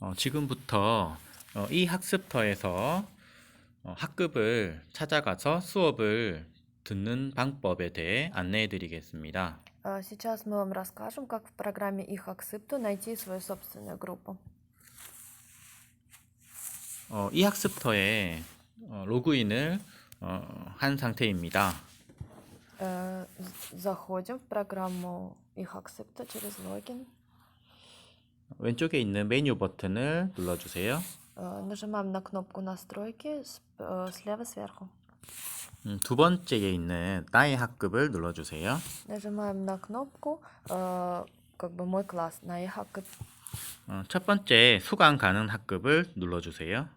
어, 지금부터 어, 이 학습터에서 어, 학급을 찾아가서 수업을 듣는 방법에 대해 안내해 드리겠습니다. А, Сейчас мы вам расскажем, как в программе eHackSypto найти свою собственную группу. 어, 이 학습터에 어, 로그인을 어, 한 상태입니다. Э, з- Заходим в программу eHackSypto через логин. 왼쪽에 있는 메뉴 버튼을 눌러주세요. Э, Нажимаем на кнопку настройки с- э, слева сверху. 음, 두 번째에 있는 나의 학급을 눌러주세요. Нажимаем на кнопку э, как бы мой класс на eHack. 어, 첫 번째 수강 가능 학급을 눌러주세요.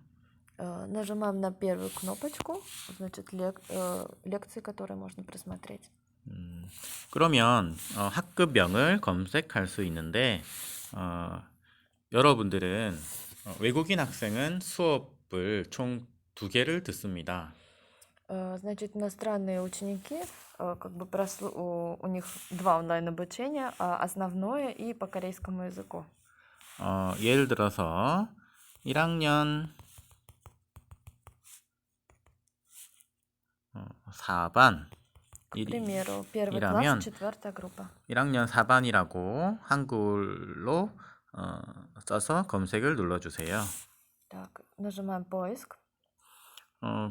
Э, Нажимаем на первую кнопочку, значит лек- э, лекции, которые можно просмотреть. 음, 그러면 어, 학급명을 검색할 수 있는데 어, 여러분들은 어, 외국인 학생은 수업을 총 두 개를 듣습니다. Э, Значит, иностранные ученики, э, как бы прослу- у, у них два онлайн обучения, а основное и по корейскому языку. 어, 예를 들어서 1학년 어, 4반 К примеру, первый 이라면 класс, четвертая группа. 1학년 4반이라고 한글로 어, 써서 검색을 눌러주세요. Так, нажимаем поиск. 어,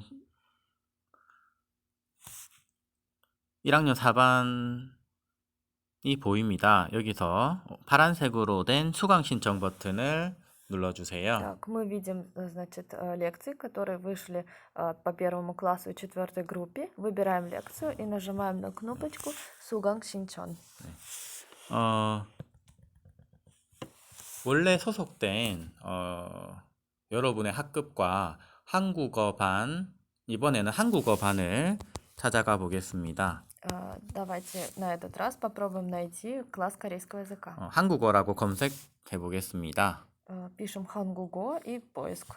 1학년 4반이 보입니다. 여기서 파란색으로 된 수강 신청 버튼을 눌러주세요. Так, мы видим, э, значит, э, лекции, которые вышли э, по первому классу и четвертой группе. Выбираем лекцию и нажимаем на кнопочку Суганг Шинчон. 어, 원래 소속된 어, 여러분의 학급과 한국어 반 이번에는 한국어 반을 찾아가 보겠습니다. Э, Давайте на этот раз попробуем найти класс корейского языка. 어, 한국어라고 검색해 보겠습니다. Э, Пишем хангуго и поиск.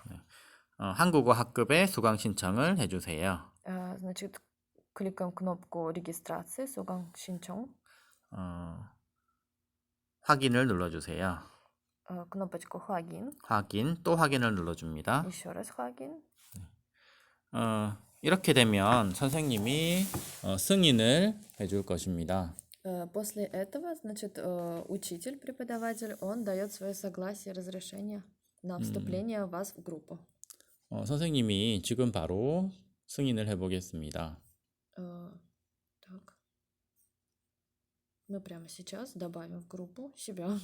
어, 한국어 학급에 수강 신청을 해주세요. Э, Значит, кликаем кнопку регистрации Суганг Шинчон. 어, 확인을 눌러주세요. Э, Кнопочку Хагин. 확인, 또 확인을 눌러줍니다. Еще раз Хагин. 어, 이렇게 되면 선생님이 어, 승인을 해줄 것입니다. Э, После этого, значит, э, учитель, преподаватель, он дает свое согласие, разрешение на вступление вас в группу. 어, 선생님이 지금 바로 승인을 해보겠습니다. Э, Так. Мы прямо сейчас добавим в группу себя.